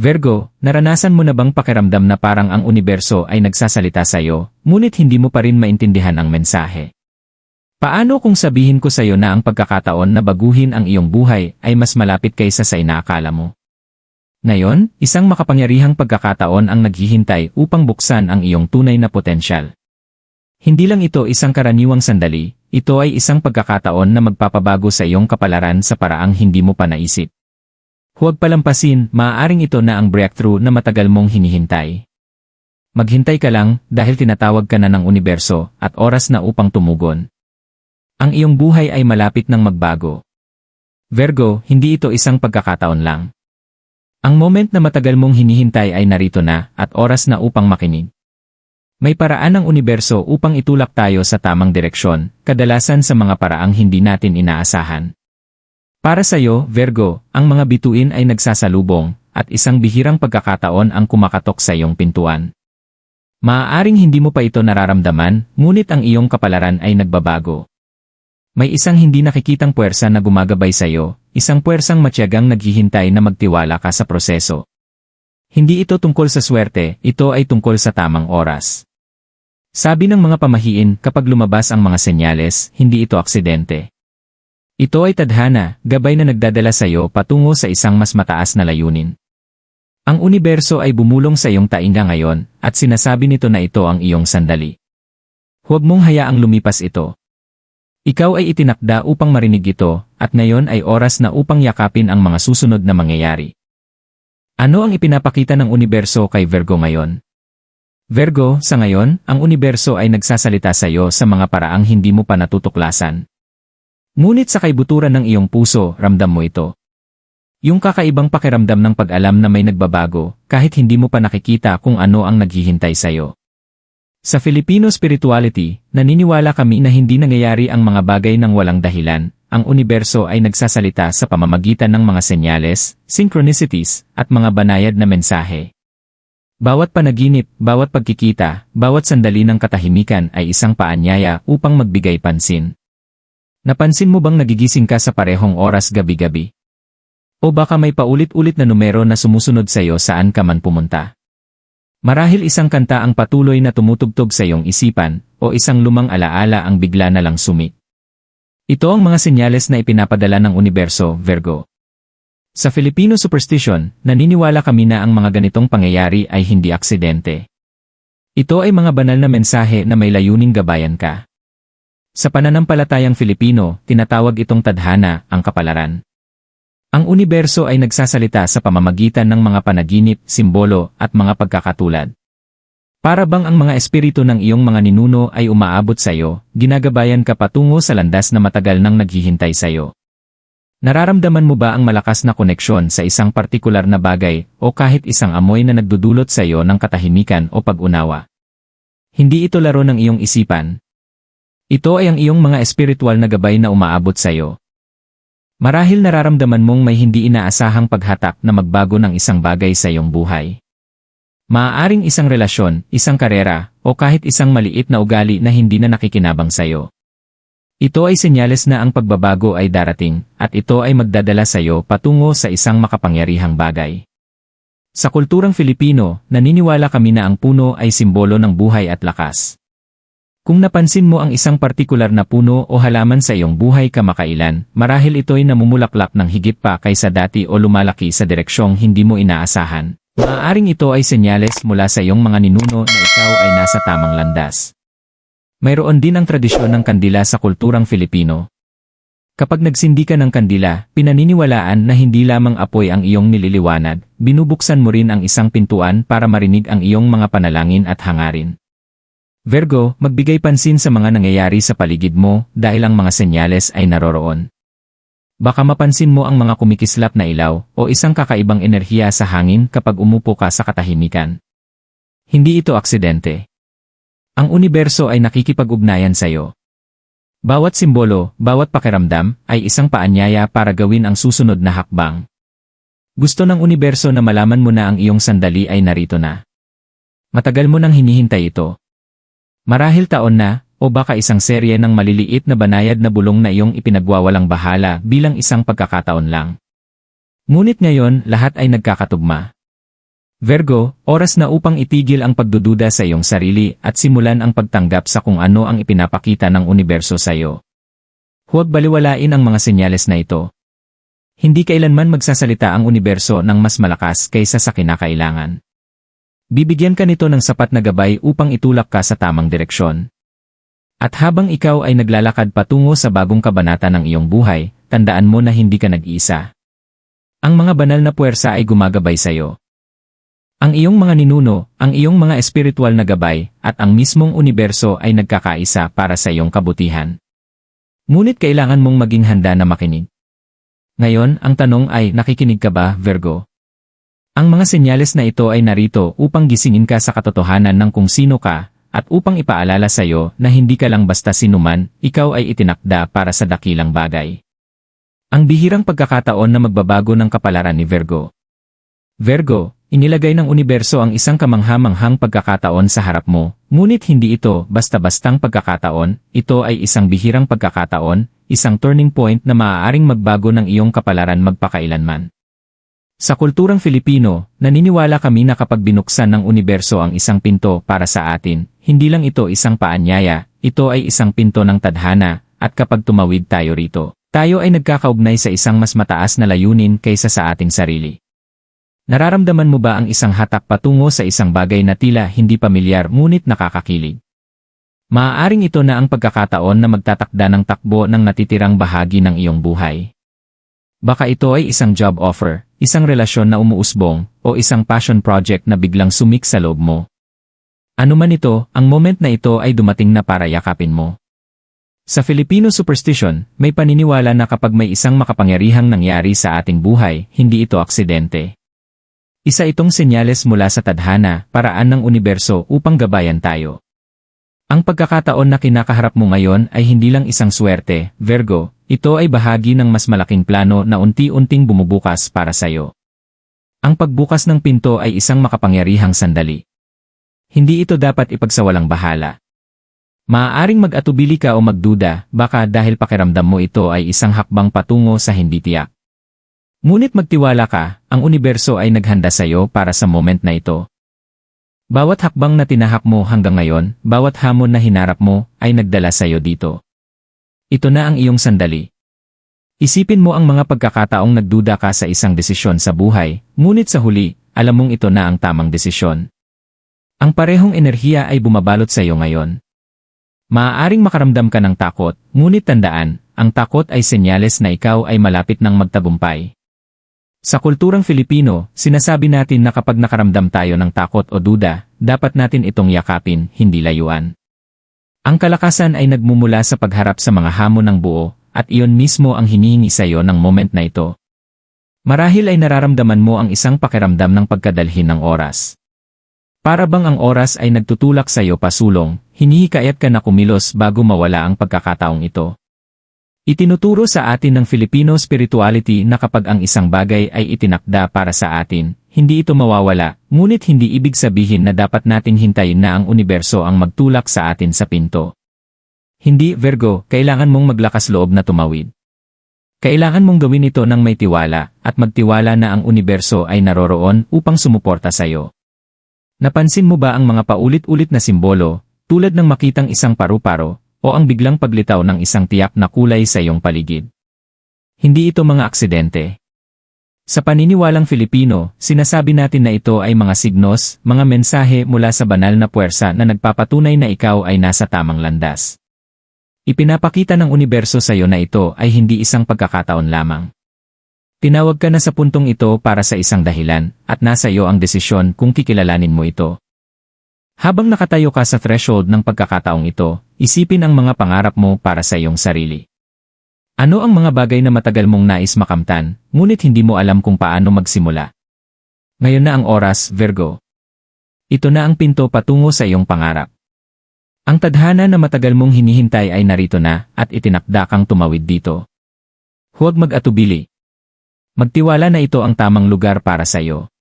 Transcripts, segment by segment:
Virgo, naranasan mo na bang pakiramdam na parang ang universo ay nagsasalita sa iyo, ngunit hindi mo pa rin maintindihan ang mensahe? Paano kung sabihin ko sa iyo na ang pagkakataon na baguhin ang iyong buhay ay mas malapit kaysa sa inaakala mo? Ngayon, isang makapangyarihang pagkakataon ang naghihintay upang buksan ang iyong tunay na potensyal. Hindi lang ito isang karaniwang sandali, ito ay isang pagkakataon na magpapabago sa iyong kapalaran sa paraang hindi mo pa naisip. Huwag palampasin, maaaring ito na ang breakthrough na matagal mong hinihintay. Maghintay ka lang dahil tinatawag ka na ng universo at oras na upang tumugon. Ang iyong buhay ay malapit ng magbago. Virgo, hindi ito isang pagkakataon lang. Ang moment na matagal mong hinihintay ay narito na at oras na upang makinig. May paraan ng universo upang itulak tayo sa tamang direksyon, kadalasan sa mga paraang hindi natin inaasahan. Para sa iyo, Virgo, ang mga bituin ay nagsasalubong, at isang bihirang pagkakataon ang kumakatok sa iyong pintuan. Maaaring hindi mo pa ito nararamdaman, ngunit ang iyong kapalaran ay nagbabago. May isang hindi nakikitang puwersa na gumagabay sa iyo, isang puwersang matyagang naghihintay na magtiwala ka sa proseso. Hindi ito tungkol sa swerte, ito ay tungkol sa tamang oras. Sabi ng mga pamahiin, kapag lumabas ang mga senyales, hindi ito aksidente. Ito ay tadhana, gabay na nagdadala sa iyo patungo sa isang mas mataas na layunin. Ang universo ay bumulong sa iyong tainga ngayon, at sinasabi nito na ito ang iyong sandali. Huwag mong hayaang lumipas ito. Ikaw ay itinakda upang marinig ito, at ngayon ay oras na upang yakapin ang mga susunod na mangyayari. Ano ang ipinapakita ng universo kay Virgo ngayon? Virgo, sa ngayon, ang universo ay nagsasalita sa iyo sa mga paraang hindi mo pa natutuklasan. Ngunit sa kaibuturan ng iyong puso, ramdam mo ito. Yung kakaibang pakiramdam ng pag-alam na may nagbabago, kahit hindi mo pa nakikita kung ano ang naghihintay sa'yo. Sa Filipino spirituality, naniniwala kami na hindi nangyayari ang mga bagay ng walang dahilan, ang universo ay nagsasalita sa pamamagitan ng mga senyales, synchronicities, at mga banayad na mensahe. Bawat panaginip, bawat pagkikita, bawat sandali ng katahimikan ay isang paanyaya upang magbigay pansin. Napansin mo bang nagigising ka sa parehong oras gabi-gabi? O baka may paulit-ulit na numero na sumusunod sa iyo saan ka man pumunta? Marahil isang kanta ang patuloy na tumutugtog sa iyong isipan, o isang lumang alaala ang bigla na lang sumit. Ito ang mga senyales na ipinapadala ng universo, Virgo. Sa Filipino superstition, naniniwala kami na ang mga ganitong pangyayari ay hindi aksidente. Ito ay mga banal na mensahe na may layuning gabayan ka. Sa pananampalatayang Filipino, tinatawag itong tadhana, ang kapalaran. Ang universo ay nagsasalita sa pamamagitan ng mga panaginip, simbolo, at mga pagkakatulad. Para bang ang mga espiritu ng iyong mga ninuno ay umaabot sa iyo, ginagabayan ka patungo sa landas na matagal nang naghihintay sa iyo. Nararamdaman mo ba ang malakas na koneksyon sa isang partikular na bagay o kahit isang amoy na nagdudulot sa iyo ng katahimikan o pag-unawa? Hindi ito laro ng iyong isipan, ito ay ang iyong mga espiritual na gabay na umaabot sa iyo. Marahil nararamdaman mong may hindi inaasahang paghatak na magbago ng isang bagay sa iyong buhay. Maaaring isang relasyon, isang karera, o kahit isang maliit na ugali na hindi na nakikinabang sa iyo. Ito ay senyales na ang pagbabago ay darating, at ito ay magdadala sa iyo patungo sa isang makapangyarihang bagay. Sa kulturang Filipino, naniniwala kami na ang puno ay simbolo ng buhay at lakas. Kung napansin mo ang isang partikular na puno o halaman sa iyong buhay kamakailan, marahil ito'y namumulaklak ng higit pa kaysa dati o lumalaki sa direksyong hindi mo inaasahan. Maaaring ito ay senyales mula sa iyong mga ninuno na ikaw ay nasa tamang landas. Mayroon din ang tradisyon ng kandila sa kulturang Filipino. Kapag nagsindi ka ng kandila, pinaniniwalaan na hindi lamang apoy ang iyong nililiwanag, binubuksan mo rin ang isang pintuan para marinig ang iyong mga panalangin at hangarin. Virgo, magbigay pansin sa mga nangyayari sa paligid mo dahil ang mga senyales ay naroroon. Baka mapansin mo ang mga kumikislap na ilaw o isang kakaibang enerhiya sa hangin kapag umupo ka sa katahimikan. Hindi ito aksidente. Ang universo ay nakikipag-ugnayan sa iyo. Bawat simbolo, bawat pakiramdam, ay isang paanyaya para gawin ang susunod na hakbang. Gusto ng universo na malaman mo na ang iyong sandali ay narito na. Matagal mo nang hinihintay ito, Marahil taon na, o baka isang serye ng maliliit na banayad na bulong na iyong ipinagwawalang bahala bilang isang pagkakataon lang. Ngunit ngayon, lahat ay nagkakatugma. Virgo, oras na upang itigil ang pagdududa sa iyong sarili at simulan ang pagtanggap sa kung ano ang ipinapakita ng universo sa iyo. Huwag baliwalain ang mga senyales na ito. Hindi kailanman magsasalita ang universo ng mas malakas kaysa sa kinakailangan. Bibigyan ka nito ng sapat na gabay upang itulak ka sa tamang direksyon. At habang ikaw ay naglalakad patungo sa bagong kabanata ng iyong buhay, tandaan mo na hindi ka nag-iisa. Ang mga banal na puwersa ay gumagabay sa iyo. Ang iyong mga ninuno, ang iyong mga espiritual na gabay, at ang mismong universo ay nagkakaisa para sa iyong kabutihan. Ngunit kailangan mong maging handa na makinig. Ngayon, ang tanong ay, nakikinig ka ba, Virgo? Ang mga senyales na ito ay narito upang gisingin ka sa katotohanan ng kung sino ka, at upang ipaalala sa iyo na hindi ka lang basta sinuman, ikaw ay itinakda para sa dakilang bagay. Ang bihirang pagkakataon na magbabago ng kapalaran ni Virgo. Virgo, Inilagay ng universo ang isang kamangha-manghang pagkakataon sa harap mo, ngunit hindi ito basta-bastang pagkakataon, ito ay isang bihirang pagkakataon, isang turning point na maaaring magbago ng iyong kapalaran magpakailanman. Sa kulturang Filipino, naniniwala kami na kapag binuksan ng universo ang isang pinto para sa atin, hindi lang ito isang paanyaya, ito ay isang pinto ng tadhana, at kapag tumawid tayo rito, tayo ay nagkakaugnay sa isang mas mataas na layunin kaysa sa ating sarili. Nararamdaman mo ba ang isang hatak patungo sa isang bagay na tila hindi pamilyar ngunit nakakakilig? Maaaring ito na ang pagkakataon na magtatakda ng takbo ng natitirang bahagi ng iyong buhay. Baka ito ay isang job offer, isang relasyon na umuusbong, o isang passion project na biglang sumik sa loob mo. Ano man ito, ang moment na ito ay dumating na para yakapin mo. Sa Filipino superstition, may paniniwala na kapag may isang makapangyarihang nangyari sa ating buhay, hindi ito aksidente. Isa itong senyales mula sa tadhana, paraan ng universo upang gabayan tayo. Ang pagkakataon na kinakaharap mo ngayon ay hindi lang isang swerte, Virgo, ito ay bahagi ng mas malaking plano na unti-unting bumubukas para sayo. Ang pagbukas ng pinto ay isang makapangyarihang sandali. Hindi ito dapat ipagsawalang bahala. Maaaring mag-atubili ka o magduda, baka dahil pakiramdam mo ito ay isang hakbang patungo sa hindi tiyak. Ngunit magtiwala ka, ang universo ay naghanda sa iyo para sa moment na ito. Bawat hakbang na tinahak mo hanggang ngayon, bawat hamon na hinarap mo, ay nagdala sa iyo dito. Ito na ang iyong sandali. Isipin mo ang mga pagkakataong nagduda ka sa isang desisyon sa buhay, ngunit sa huli, alam mong ito na ang tamang desisyon. Ang parehong enerhiya ay bumabalot sa iyo ngayon. Maaaring makaramdam ka ng takot, ngunit tandaan, ang takot ay senyales na ikaw ay malapit ng magtagumpay. Sa kulturang Filipino, sinasabi natin na kapag nakaramdam tayo ng takot o duda, dapat natin itong yakapin, hindi layuan. Ang kalakasan ay nagmumula sa pagharap sa mga hamon ng buo, at iyon mismo ang hinihingi sa iyo ng moment na ito. Marahil ay nararamdaman mo ang isang pakiramdam ng pagkadalhin ng oras. Para bang ang oras ay nagtutulak sa iyo pasulong, hinihikayat ka na kumilos bago mawala ang pagkakataong ito. Itinuturo sa atin ng Filipino spirituality na kapag ang isang bagay ay itinakda para sa atin, hindi ito mawawala, ngunit hindi ibig sabihin na dapat nating hintayin na ang universo ang magtulak sa atin sa pinto. Hindi, Virgo, kailangan mong maglakas loob na tumawid. Kailangan mong gawin ito ng may tiwala, at magtiwala na ang universo ay naroroon upang sumuporta sa iyo. Napansin mo ba ang mga paulit-ulit na simbolo, tulad ng makitang isang paru-paro, o ang biglang paglitaw ng isang tiyak na kulay sa iyong paligid. Hindi ito mga aksidente. Sa paniniwalang Filipino, sinasabi natin na ito ay mga signos, mga mensahe mula sa banal na puwersa na nagpapatunay na ikaw ay nasa tamang landas. Ipinapakita ng universo sa iyo na ito ay hindi isang pagkakataon lamang. Tinawag ka na sa puntong ito para sa isang dahilan, at nasa iyo ang desisyon kung kikilalanin mo ito. Habang nakatayo ka sa threshold ng pagkakataong ito, isipin ang mga pangarap mo para sa iyong sarili. Ano ang mga bagay na matagal mong nais makamtan, ngunit hindi mo alam kung paano magsimula? Ngayon na ang oras, Virgo. Ito na ang pinto patungo sa iyong pangarap. Ang tadhana na matagal mong hinihintay ay narito na at itinakda kang tumawid dito. Huwag mag-atubili. Magtiwala na ito ang tamang lugar para sa iyo.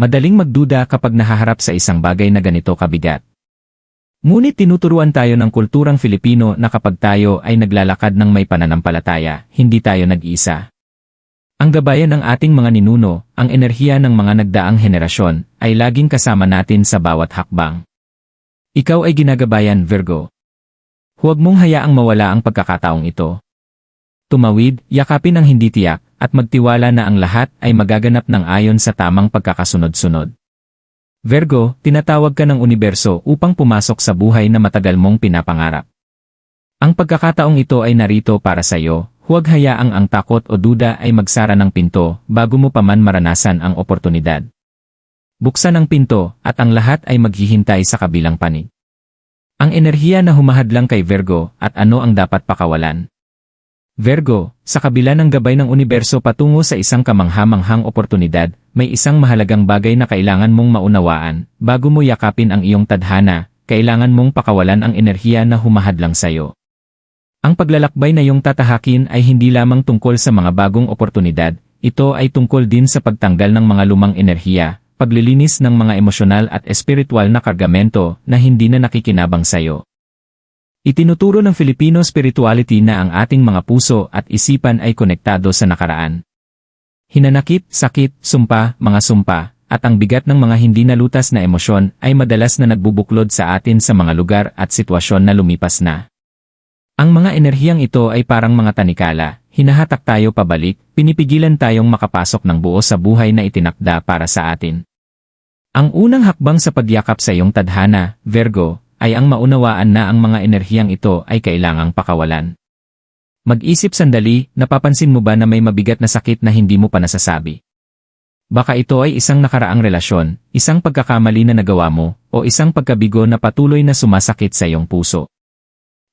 Madaling magduda kapag nahaharap sa isang bagay na ganito kabigat. Ngunit tinuturuan tayo ng kulturang Filipino na kapag tayo ay naglalakad ng may pananampalataya, hindi tayo nag-isa. Ang gabayan ng ating mga ninuno, ang enerhiya ng mga nagdaang henerasyon, ay laging kasama natin sa bawat hakbang. Ikaw ay ginagabayan, Virgo. Huwag mong hayaang mawala ang pagkakataong ito. Tumawid, yakapin ang hindi tiyak, at magtiwala na ang lahat ay magaganap ng ayon sa tamang pagkakasunod-sunod. Virgo, tinatawag ka ng universo upang pumasok sa buhay na matagal mong pinapangarap. Ang pagkakataong ito ay narito para sa iyo, huwag hayaang ang takot o duda ay magsara ng pinto bago mo pa man maranasan ang oportunidad. Buksan ang pinto at ang lahat ay maghihintay sa kabilang panig. Ang enerhiya na humahadlang kay Virgo at ano ang dapat pakawalan. Virgo, sa kabila ng gabay ng universo patungo sa isang kamanghamanghang oportunidad, may isang mahalagang bagay na kailangan mong maunawaan, bago mo yakapin ang iyong tadhana, kailangan mong pakawalan ang enerhiya na humahadlang sayo. Ang paglalakbay na iyong tatahakin ay hindi lamang tungkol sa mga bagong oportunidad, ito ay tungkol din sa pagtanggal ng mga lumang enerhiya, paglilinis ng mga emosyonal at espiritual na kargamento na hindi na nakikinabang sa iyo. Itinuturo ng Filipino spirituality na ang ating mga puso at isipan ay konektado sa nakaraan. Hinanakit, sakit, sumpa, mga sumpa, at ang bigat ng mga hindi nalutas na emosyon ay madalas na nagbubuklod sa atin sa mga lugar at sitwasyon na lumipas na. Ang mga enerhiyang ito ay parang mga tanikala, hinahatak tayo pabalik, pinipigilan tayong makapasok ng buo sa buhay na itinakda para sa atin. Ang unang hakbang sa pagyakap sa iyong tadhana, Virgo, ay ang maunawaan na ang mga enerhiyang ito ay kailangang pakawalan. Mag-isip sandali, napapansin mo ba na may mabigat na sakit na hindi mo pa nasasabi? Baka ito ay isang nakaraang relasyon, isang pagkakamali na nagawa mo, o isang pagkabigo na patuloy na sumasakit sa iyong puso.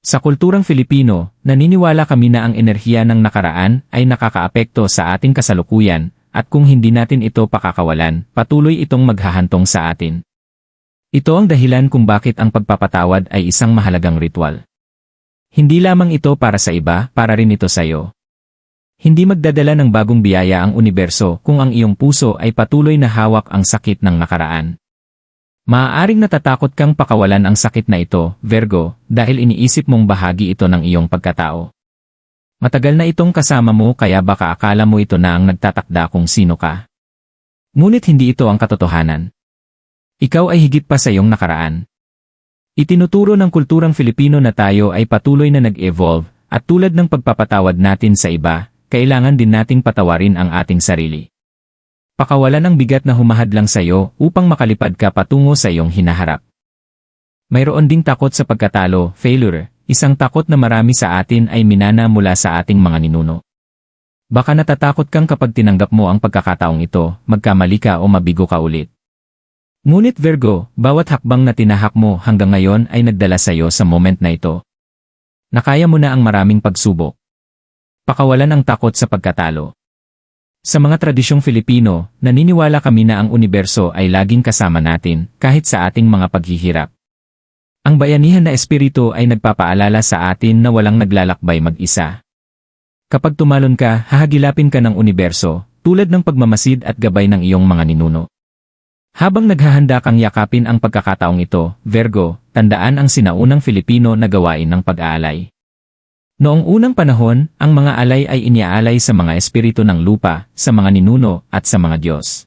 Sa kulturang Filipino, naniniwala kami na ang enerhiya ng nakaraan ay nakakaapekto sa ating kasalukuyan, at kung hindi natin ito pakakawalan, patuloy itong maghahantong sa atin. Ito ang dahilan kung bakit ang pagpapatawad ay isang mahalagang ritual. Hindi lamang ito para sa iba, para rin ito sa iyo. Hindi magdadala ng bagong biyaya ang universo kung ang iyong puso ay patuloy na hawak ang sakit ng nakaraan. Maaaring natatakot kang pakawalan ang sakit na ito, Virgo, dahil iniisip mong bahagi ito ng iyong pagkatao. Matagal na itong kasama mo kaya baka akala mo ito na ang nagtatakda kung sino ka. Ngunit hindi ito ang katotohanan. Ikaw ay higit pa sa iyong nakaraan. Itinuturo ng kulturang Filipino na tayo ay patuloy na nag-evolve, at tulad ng pagpapatawad natin sa iba, kailangan din nating patawarin ang ating sarili. Pakawalan ang bigat na humahadlang sa iyo upang makalipad ka patungo sa iyong hinaharap. Mayroon ding takot sa pagkatalo, failure, isang takot na marami sa atin ay minana mula sa ating mga ninuno. Baka natatakot kang kapag tinanggap mo ang pagkakataong ito, magkamali ka o mabigo ka ulit. Ngunit Virgo, bawat hakbang na tinahak mo hanggang ngayon ay nagdala sa iyo sa moment na ito. Nakaya mo na ang maraming pagsubok. Pakawalan ang takot sa pagkatalo. Sa mga tradisyong Filipino, naniniwala kami na ang universo ay laging kasama natin kahit sa ating mga paghihirap. Ang bayanihan na espiritu ay nagpapaalala sa atin na walang naglalakbay mag-isa. Kapag tumalon ka, hahagilapin ka ng universo, tulad ng pagmamasid at gabay ng iyong mga ninuno. Habang naghahanda kang yakapin ang pagkakataong ito, Virgo, tandaan ang sinaunang Filipino na gawain ng pag-aalay. Noong unang panahon, ang mga alay ay iniaalay sa mga espiritu ng lupa, sa mga ninuno, at sa mga Diyos.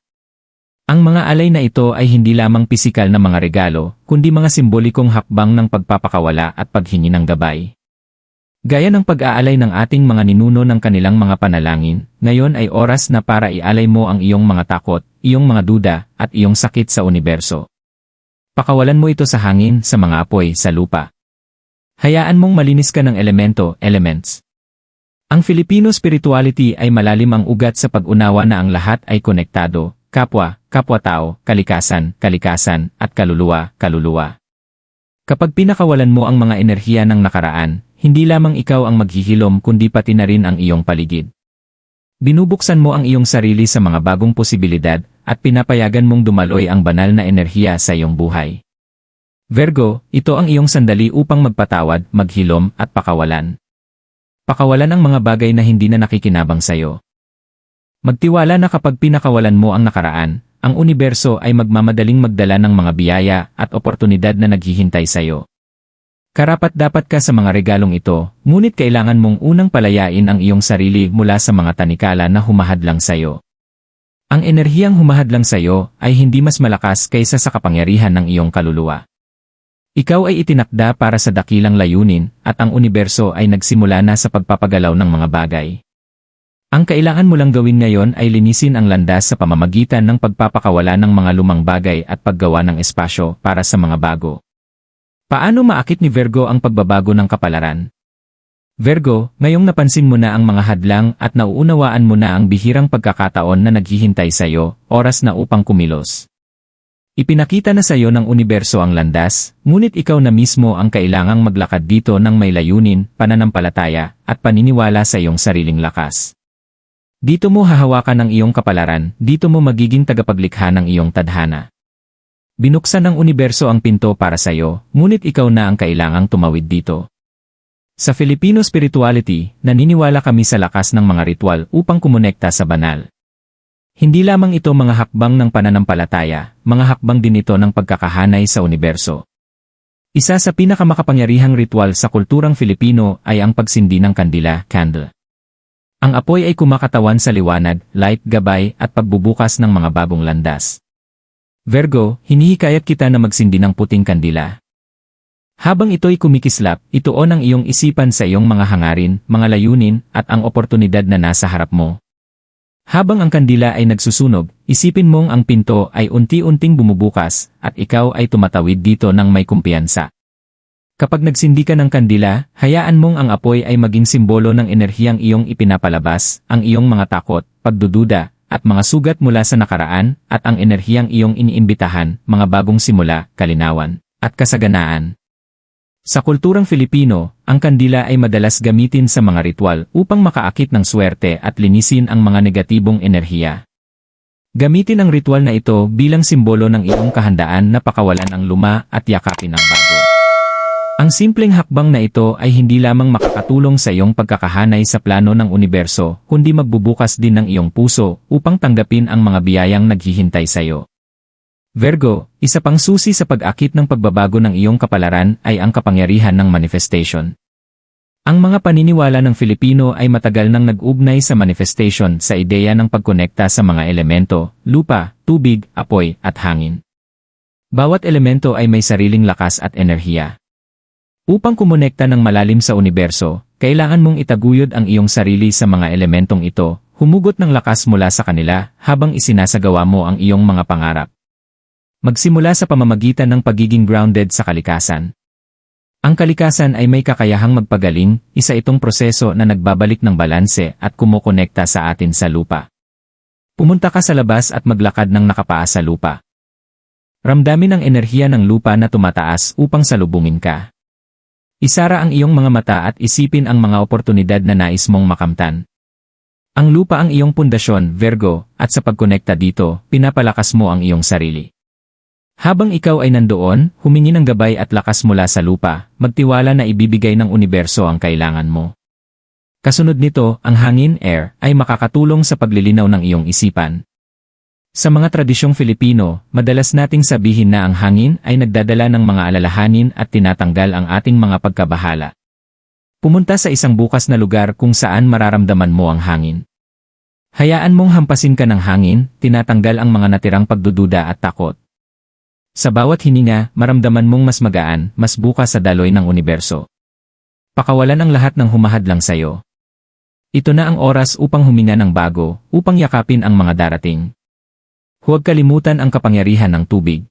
Ang mga alay na ito ay hindi lamang pisikal na mga regalo, kundi mga simbolikong hakbang ng pagpapakawala at paghingi ng gabay. Gaya ng pag-aalay ng ating mga ninuno ng kanilang mga panalangin, ngayon ay oras na para ialay mo ang iyong mga takot, iyong mga duda, at iyong sakit sa universo. Pakawalan mo ito sa hangin, sa mga apoy, sa lupa. Hayaan mong malinis ka ng elemento, elements. Ang Filipino spirituality ay malalim ang ugat sa pag-unawa na ang lahat ay konektado, kapwa, kapwa-tao, kalikasan, kalikasan, at kaluluwa, kaluluwa. Kapag pinakawalan mo ang mga enerhiya ng nakaraan, hindi lamang ikaw ang maghihilom kundi pati na rin ang iyong paligid. Binubuksan mo ang iyong sarili sa mga bagong posibilidad at pinapayagan mong dumaloy ang banal na enerhiya sa iyong buhay. Virgo, ito ang iyong sandali upang magpatawad, maghilom, at pakawalan. Pakawalan ang mga bagay na hindi na nakikinabang sayo. Magtiwala na kapag pinakawalan mo ang nakaraan, ang universo ay magmamadaling magdala ng mga biyaya at oportunidad na naghihintay sayo. Karapat dapat ka sa mga regalong ito, ngunit kailangan mong unang palayain ang iyong sarili mula sa mga tanikala na humahadlang sayo. Ang enerhiyang humahadlang sayo ay hindi mas malakas kaysa sa kapangyarihan ng iyong kaluluwa. Ikaw ay itinakda para sa dakilang layunin at ang universo ay nagsimula na sa pagpapagalaw ng mga bagay. Ang kailangan mo lang gawin ngayon ay linisin ang landas sa pamamagitan ng pagpapakawala ng mga lumang bagay at paggawa ng espasyo para sa mga bago. Paano maakit ni Virgo ang pagbabago ng kapalaran? Virgo, ngayong napansin mo na ang mga hadlang at nauunawaan mo na ang bihirang pagkakataon na naghihintay sa iyo, oras na upang kumilos. Ipinakita na sa iyo ng universo ang landas, ngunit ikaw na mismo ang kailangang maglakad dito ng may layunin, pananampalataya, at paniniwala sa iyong sariling lakas. Dito mo hahawakan ang iyong kapalaran, dito mo magiging tagapaglikha ng iyong tadhana. Binuksan ng universo ang pinto para sa iyo, ngunit ikaw na ang kailangang tumawid dito. Sa Filipino spirituality, naniniwala kami sa lakas ng mga ritual upang kumonekta sa banal. Hindi lamang ito mga hakbang ng pananampalataya, mga hakbang din ito ng pagkakahanay sa universo. Isa sa pinakamakapangyarihang ritual sa kulturang Filipino ay ang pagsindi ng kandila, candle. Ang apoy ay kumakatawan sa liwanag, light, gabay, at pagbubukas ng mga bagong landas. Virgo, hinihikayat kita na magsindi ng puting kandila. Habang ito'y kumikislap, ituon ang iyong isipan sa iyong mga hangarin, mga layunin, at ang oportunidad na nasa harap mo. Habang ang kandila ay nagsusunog, isipin mong ang pinto ay unti-unting bumubukas, at ikaw ay tumatawid dito ng may kumpiyansa. Kapag nagsindi ka ng kandila, hayaan mong ang apoy ay maging simbolo ng enerhiyang iyong ipinapalabas, ang iyong mga takot, pagdududa, at mga sugat mula sa nakaraan, at ang enerhiyang iyong iniimbitahan, mga bagong simula, kalinawan, at kasaganaan. Sa kulturang Filipino, ang kandila ay madalas gamitin sa mga ritual upang makaakit ng swerte at linisin ang mga negatibong enerhiya. Gamitin ang ritual na ito bilang simbolo ng iyong kahandaan na pakawalan ang luma at yakapin ang bago. Ang simpleng hakbang na ito ay hindi lamang makakatulong sa iyong pagkakahanay sa plano ng universo, kundi magbubukas din ng iyong puso upang tanggapin ang mga biyayang naghihintay sa iyo. Virgo, isa pang susi sa pag-akit ng pagbabago ng iyong kapalaran ay ang kapangyarihan ng manifestation. Ang mga paniniwala ng Filipino ay matagal nang nag-ugnay sa manifestation sa ideya ng pagkonekta sa mga elemento, lupa, tubig, apoy, at hangin. Bawat elemento ay may sariling lakas at enerhiya. Upang kumonekta ng malalim sa universo, kailangan mong itaguyod ang iyong sarili sa mga elementong ito, humugot ng lakas mula sa kanila habang isinasagawa mo ang iyong mga pangarap. Magsimula sa pamamagitan ng pagiging grounded sa kalikasan. Ang kalikasan ay may kakayahang magpagaling, isa itong proseso na nagbabalik ng balanse at kumukonekta sa atin sa lupa. Pumunta ka sa labas at maglakad ng nakapaa sa lupa. Ramdamin ang enerhiya ng lupa na tumataas upang salubungin ka. Isara ang iyong mga mata at isipin ang mga oportunidad na nais mong makamtan. Ang lupa ang iyong pundasyon, Virgo, at sa pagkonekta dito, pinapalakas mo ang iyong sarili. Habang ikaw ay nandoon, humingi ng gabay at lakas mula sa lupa, magtiwala na ibibigay ng universo ang kailangan mo. Kasunod nito, ang hangin, air, ay makakatulong sa paglilinaw ng iyong isipan. Sa mga tradisyong Filipino, madalas nating sabihin na ang hangin ay nagdadala ng mga alalahanin at tinatanggal ang ating mga pagkabahala. Pumunta sa isang bukas na lugar kung saan mararamdaman mo ang hangin. Hayaan mong hampasin ka ng hangin, tinatanggal ang mga natirang pagdududa at takot. Sa bawat hininga, maramdaman mong mas magaan, mas bukas sa daloy ng universo. Pakawalan ang lahat ng humahadlang sayo. Ito na ang oras upang huminga ng bago, upang yakapin ang mga darating. Huwag kalimutan ang kapangyarihan ng tubig.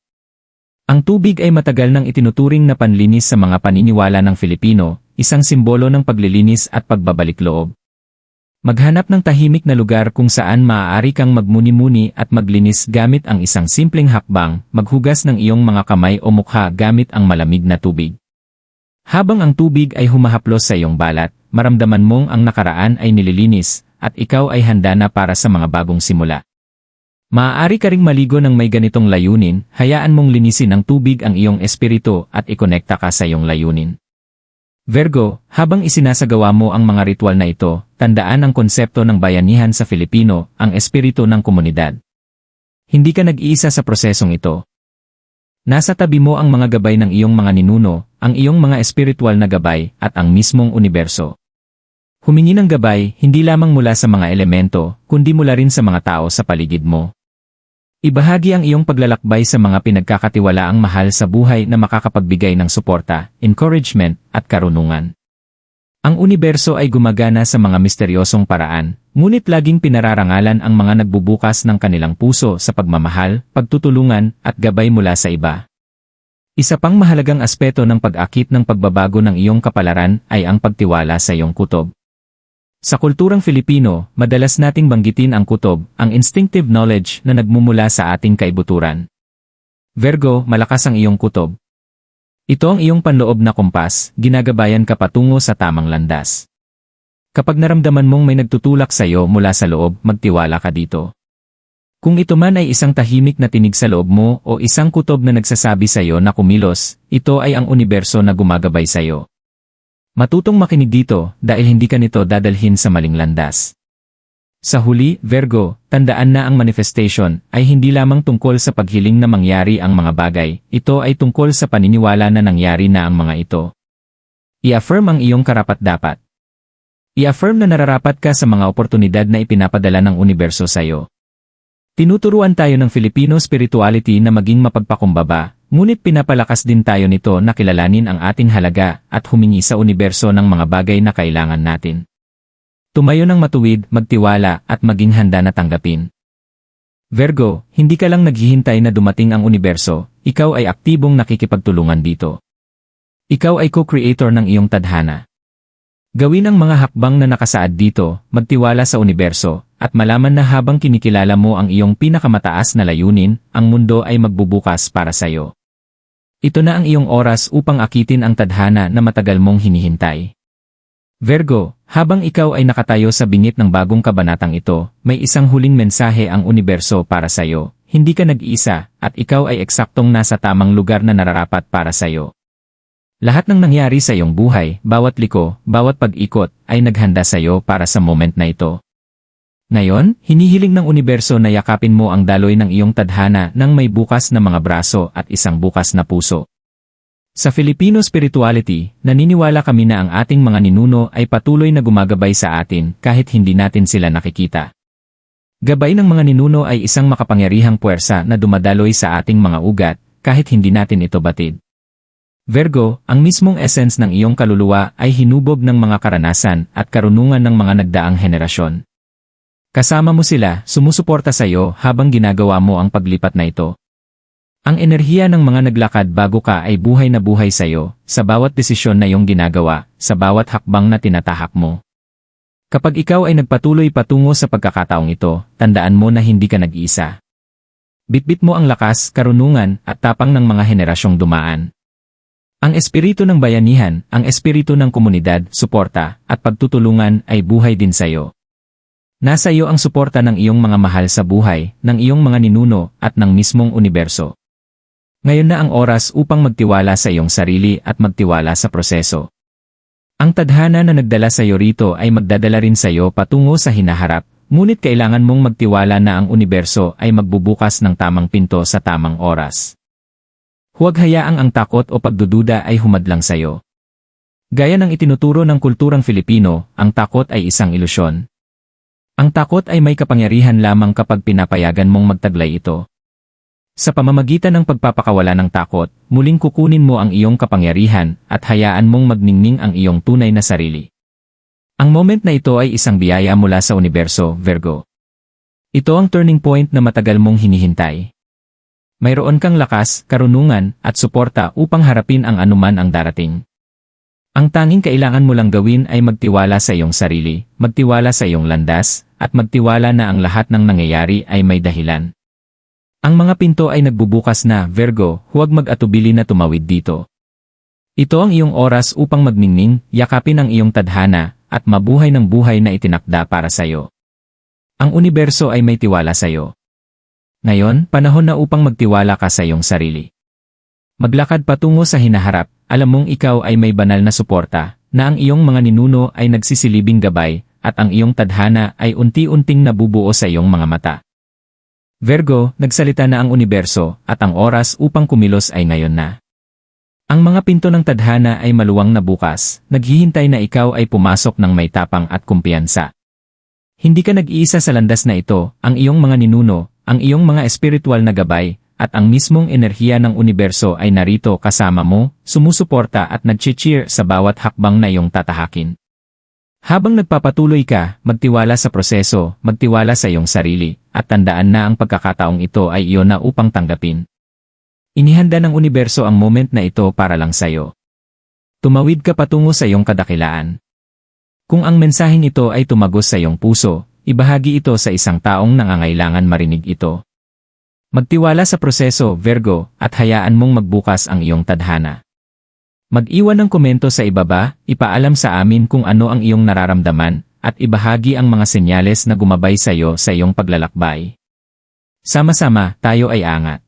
Ang tubig ay matagal nang itinuturing na panlinis sa mga paniniwala ng Filipino, isang simbolo ng paglilinis at pagbabalik loob. Maghanap ng tahimik na lugar kung saan maaari kang magmuni-muni at maglinis gamit ang isang simpleng hakbang, maghugas ng iyong mga kamay o mukha gamit ang malamig na tubig. Habang ang tubig ay humahaplos sa iyong balat, maramdaman mong ang nakaraan ay nililinis, at ikaw ay handa na para sa mga bagong simula. Maaari ka ring maligo ng may ganitong layunin, hayaan mong linisin ng tubig ang iyong espiritu at ikonekta ka sa iyong layunin. Virgo, habang isinasagawa mo ang mga ritual na ito, tandaan ang konsepto ng bayanihan sa Filipino, ang espiritu ng komunidad. Hindi ka nag-iisa sa prosesong ito. Nasa tabi mo ang mga gabay ng iyong mga ninuno, ang iyong mga espiritual na gabay, at ang mismong universo. Humingi ng gabay, hindi lamang mula sa mga elemento, kundi mula rin sa mga tao sa paligid mo. Ibahagi ang iyong paglalakbay sa mga pinagkakatiwalaang mahal sa buhay na makakapagbigay ng suporta, encouragement, at karunungan. Ang universo ay gumagana sa mga misteryosong paraan, ngunit laging pinararangalan ang mga nagbubukas ng kanilang puso sa pagmamahal, pagtutulungan, at gabay mula sa iba. Isa pang mahalagang aspeto ng pag-akit ng pagbabago ng iyong kapalaran ay ang pagtiwala sa iyong kutob. Sa kulturang Filipino, madalas nating banggitin ang kutob, ang instinctive knowledge na nagmumula sa ating kaibuturan. Virgo, malakas ang iyong kutob. Ito ang iyong panloob na kumpas, ginagabayan ka patungo sa tamang landas. Kapag naramdaman mong may nagtutulak sa iyo mula sa loob, magtiwala ka dito. Kung ito man ay isang tahimik na tinig sa loob mo o isang kutob na nagsasabi sa iyo na kumilos, ito ay ang universo na gumagabay sa iyo. Matutong makinig dito dahil hindi ka nito dadalhin sa maling landas. Sa huli, Virgo, tandaan na ang manifestation ay hindi lamang tungkol sa paghiling na mangyari ang mga bagay, ito ay tungkol sa paniniwala na nangyari na ang mga ito. I-affirm ang iyong karapat-dapat. I-affirm na nararapat ka sa mga oportunidad na ipinapadala ng universo sa iyo. Tinuturuan tayo ng Filipino spirituality na maging mapagpakumbaba, Ngunit pinapalakas din tayo nito na kilalanin ang ating halaga at humingi sa universo ng mga bagay na kailangan natin. Tumayo ng matuwid, magtiwala at maging handa na tanggapin. Virgo, hindi ka lang naghihintay na dumating ang universo, ikaw ay aktibong nakikipagtulungan dito. Ikaw ay co-creator ng iyong tadhana. Gawin ang mga hakbang na nakasaad dito, magtiwala sa universo, at malaman na habang kinikilala mo ang iyong pinakamataas na layunin, ang mundo ay magbubukas para sa iyo. Ito na ang iyong oras upang akitin ang tadhana na matagal mong hinihintay. Virgo, habang ikaw ay nakatayo sa bingit ng bagong kabanatang ito, may isang huling mensahe ang universo para sa iyo. Hindi ka nag-iisa, at ikaw ay eksaktong nasa tamang lugar na nararapat para sa iyo. Lahat ng nangyari sa iyong buhay, bawat liko, bawat pag-ikot, ay naghanda sa iyo para sa moment na ito. Ngayon, hinihiling ng universo na yakapin mo ang daloy ng iyong tadhana ng may bukas na mga braso at isang bukas na puso. Sa Filipino spirituality, naniniwala kami na ang ating mga ninuno ay patuloy na gumagabay sa atin kahit hindi natin sila nakikita. Gabay ng mga ninuno ay isang makapangyarihang puwersa na dumadaloy sa ating mga ugat kahit hindi natin ito batid. Virgo, ang mismong essence ng iyong kaluluwa ay hinubog ng mga karanasan at karunungan ng mga nagdaang henerasyon. Kasama mo sila, sumusuporta sa iyo habang ginagawa mo ang paglipat na ito. Ang enerhiya ng mga naglakad bago ka ay buhay na buhay sa iyo, sa bawat desisyon na iyong ginagawa, sa bawat hakbang na tinatahak mo. Kapag ikaw ay nagpatuloy patungo sa pagkakataong ito, tandaan mo na hindi ka nag-iisa. Bitbit mo ang lakas, karunungan, at tapang ng mga henerasyong dumaan. Ang espiritu ng bayanihan, ang espiritu ng komunidad, suporta, at pagtutulungan ay buhay din sa iyo. Nasa iyo ang suporta ng iyong mga mahal sa buhay, ng iyong mga ninuno, at ng mismong universo. Ngayon na ang oras upang magtiwala sa iyong sarili at magtiwala sa proseso. Ang tadhana na nagdala sa iyo rito ay magdadala rin sa iyo patungo sa hinaharap, ngunit kailangan mong magtiwala na ang universo ay magbubukas ng tamang pinto sa tamang oras. Huwag hayaang ang takot o pagdududa ay humadlang sa iyo. Gaya ng itinuturo ng kulturang Filipino, ang takot ay isang ilusyon. Ang takot ay may kapangyarihan lamang kapag pinapayagan mong magtaglay ito. Sa pamamagitan ng pagpapakawala ng takot, muling kukunin mo ang iyong kapangyarihan at hayaan mong magningning ang iyong tunay na sarili. Ang moment na ito ay isang biyaya mula sa universo, Virgo. Ito ang turning point na matagal mong hinihintay. Mayroon kang lakas, karunungan, at suporta upang harapin ang anuman ang darating. Ang tanging kailangan mo lang gawin ay magtiwala sa iyong sarili, magtiwala sa iyong landas, at magtiwala na ang lahat ng nangyayari ay may dahilan. Ang mga pinto ay nagbubukas na, Virgo, huwag mag-atubili na tumawid dito. Ito ang iyong oras upang magningning, yakapin ang iyong tadhana, at mabuhay ng buhay na itinakda para sa iyo. Ang universo ay may tiwala sa iyo. Ngayon, panahon na upang magtiwala ka sa iyong sarili. Maglakad patungo sa hinaharap, alam mong ikaw ay may banal na suporta, na ang iyong mga ninuno ay nagsisilibing gabay, at ang iyong tadhana ay unti-unting nabubuo sa iyong mga mata. Virgo, nagsalita na ang universo at ang oras upang kumilos ay ngayon na. Ang mga pinto ng tadhana ay maluwang na bukas, naghihintay na ikaw ay pumasok ng may tapang at kumpiyansa. Hindi ka nag-iisa sa landas na ito, ang iyong mga ninuno, ang iyong mga espiritual na gabay, at ang mismong enerhiya ng universo ay narito kasama mo, sumusuporta at nag-cheer sa bawat hakbang na iyong tatahakin. Habang nagpapatuloy ka, magtiwala sa proseso, magtiwala sa iyong sarili, at tandaan na ang pagkakataong ito ay iyon na upang tanggapin. Inihanda ng universo ang moment na ito para lang sa'yo. Tumawid ka patungo sa iyong kadakilaan. Kung ang mensaheng ito ay tumagos sa iyong puso, ibahagi ito sa isang taong nangangailangan marinig ito. Magtiwala sa proseso, Virgo, at hayaan mong magbukas ang iyong tadhana. Mag-iwan ng komento sa ibaba, ipaalam sa amin kung ano ang iyong nararamdaman, at ibahagi ang mga senyales na gumabay sa iyo sa iyong paglalakbay. Sama-sama, tayo ay angat.